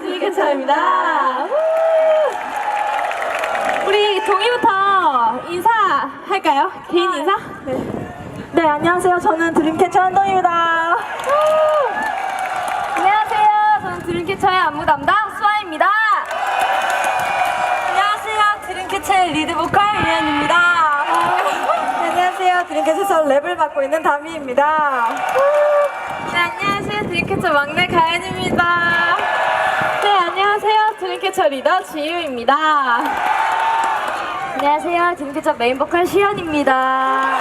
드림캐쳐입니다. 우! 우리 동이부터 인사할까요? 개인 인사? 네, 안녕하세요. 저는 드림캐쳐 한동입니다. 안녕하세요. 저는 드림캐쳐의 안무 담당 수아입니다. 안녕하세요. 드림캐쳐의 리드 보컬 유현입니다. 안녕하세요. 드림캐쳐에서 랩을 맡고 있는 다미입니다. 네, 안녕하세요. 드림캐쳐 막내 가연입니다. 네, 안녕하세요. 드림캐쳐 리더 지유입니다. 안녕하세요. 드림캐쳐 메인 보컬 시연입니다.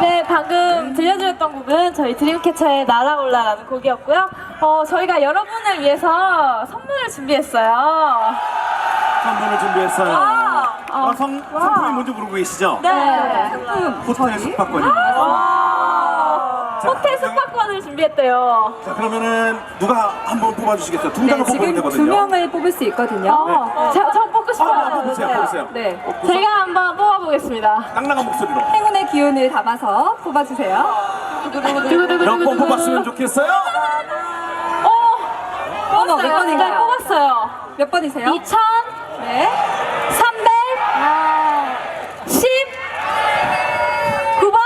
네, 방금 들려드렸던 곡은 저희 드림캐쳐의 날아올라라는 곡이었고요. 어, 저희가 여러분을 위해서 선물을 준비했어요. 선물을 준비했어요. 와. 어, 성, 상품이 뭔지 모르고 계시죠? 네. 호텔 숙박권입니다. 와. 호텔 숙박권을 준비했대요. 자, 그러면은 누가 한 번 뽑아주시겠어요? 두 장을 뽑으면 지금 두 되거든요. 명을 뽑을 수 있거든요. 어, 저, 저 뽑고 아, 싶어요. 뽑으세요, 뽑으세요. 네. 뽑고서 제가 한번 뽑아보겠습니다. 낭낭한 목소리로. 행운의 기운을 담아서 뽑아주세요. 몇 번 뽑았으면 좋겠어요? 어, 어머, 몇 네, 번인가요? 뽑았어요. 몇 번이세요? 2,310 네. 9번?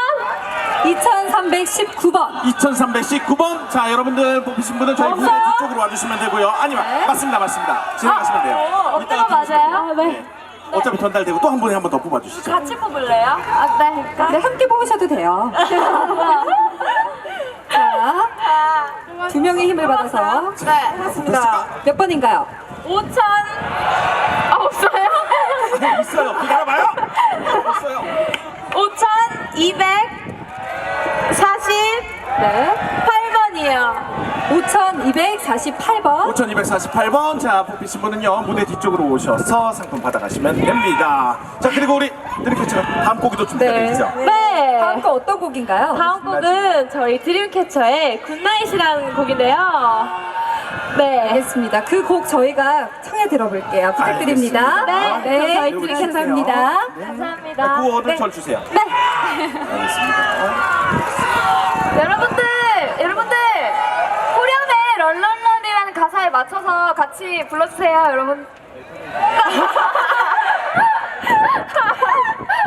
2319번. 2319번. 자, 여러분들 뽑히신 분은 저희 무대 없어요? 뒤쪽으로 와주시면 되고요. 아니면, 네. 맞습니다, 맞습니다. 진행하시면 돼요. 어, 없다가 이따가 맞아요? 네. 네. 어차피 전달되고 또 한 분이 한번 더 뽑아주시죠. 같이 뽑을래요? 아, 네. 네, 함께 뽑으셔도 돼요. 자, 두 명의 힘을 받아서 네. 맞습니다. 몇 번인가요? 5,000. 아, 없어요? 아니, 있어요. 기다려봐요. 있어요. 5,248번이요. 네. 5248번. 5248번. 자, 뽑히신 분은요, 무대 뒤쪽으로 오셔서 상품 받아가시면 됩니다. 자, 그리고 우리 드림캐쳐 다음 곡이 또 준비가 네. 되어 있죠? 네. 다음 거 어떤 곡인가요? 다음 곡은 저희 드림캐쳐의 굿나잇이라는 곡인데요. 네. 알겠습니다. 그 곡 저희가 청해 들어볼게요. 부탁드립니다. 알겠습니다. 네, 네, 그리고 드리겠습니다. 네. 감사합니다. 구호를 네. 절 주세요. 네. 알겠습니다. 여러분들, 맞춰서 같이 불러주세요, 여러분.